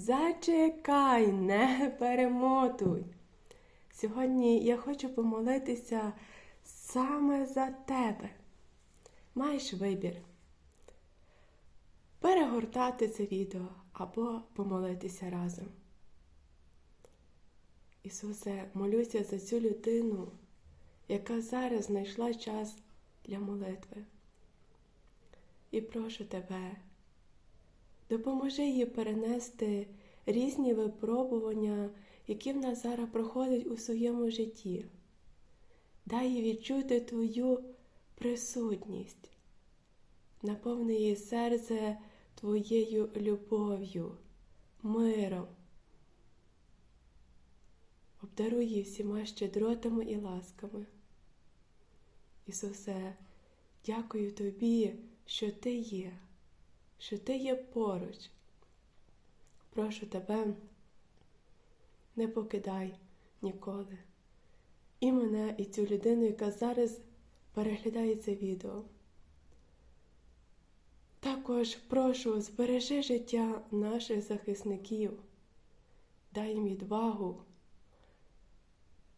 Зачекай, не перемотуй. Сьогодні я хочу помолитися саме за тебе. Маєш вибір. Перегортати це відео або помолитися разом. Ісусе, молюся за цю людину, яка зараз знайшла час для молитви. І прошу тебе, допоможи їй перенести різні випробування, які в нас зараз проходять у своєму житті. Дай їй відчути твою присутність, наповни її серце твоєю любов'ю, миром. Обдаруй її всіма щедротами і ласками. Ісусе, дякую Тобі, що Ти є, що Ти є поруч. Прошу Тебе, не покидай ніколи. І мене, і цю людину, яка зараз переглядає це відео. Також прошу, збережи життя наших захисників, дай їм відвагу,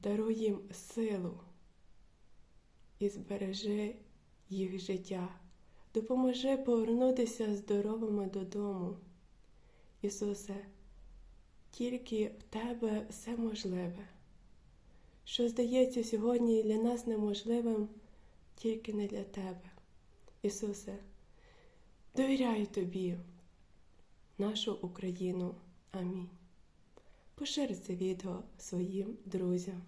даруй їм силу і збережи їх життя. Допоможи повернутися здоровими додому. Ісусе, тільки в Тебе все можливе. Що здається сьогодні для нас неможливим, тільки не для Тебе. Ісусе, довіряю Тобі, нашу Україну. Амінь. Поширь це відео своїм друзям.